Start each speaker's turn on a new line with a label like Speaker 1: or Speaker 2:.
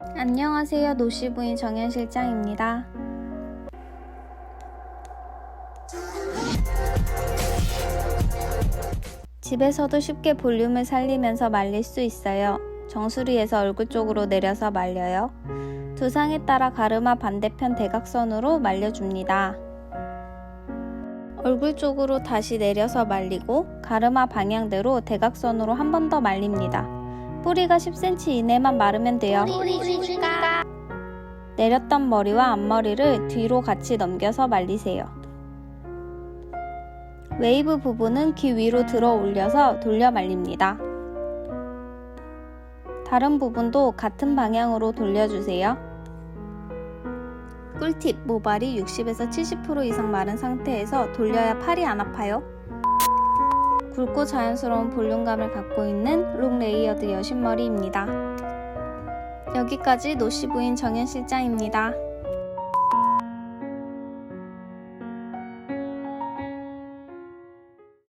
Speaker 1: 안녕하세요. 노시부인 정현 실장입니다. 집에서도 쉽게 볼륨을 살리면서 말릴 수 있어요. 정수리에서 얼굴 쪽으로 내려서 말려요. 두상에 따라 가르마 반대편 대각선으로 말려줍니다. 얼굴 쪽으로 다시 내려서 말리고 가르마 방향대로 대각선으로 한 번 더 말립니다. 뿌리가 10cm 이내만 마르면 돼요. 내렸던 머리와 앞머리를 뒤로 같이 넘겨서 말리세요. 웨이브 부분은 귀 위로 들어 올려서 돌려 말립니다. 다른 부분도 같은 방향으로 돌려주세요. 꿀팁, 모발이 60에서 70% 이상 마른 상태에서 돌려야 팔이 안 아파요. 굵고 자연스러운 볼륨감을 갖고 있는 롱 레이어드 여신머리입니다. 여기까지 노시부인 정현 실장입니다.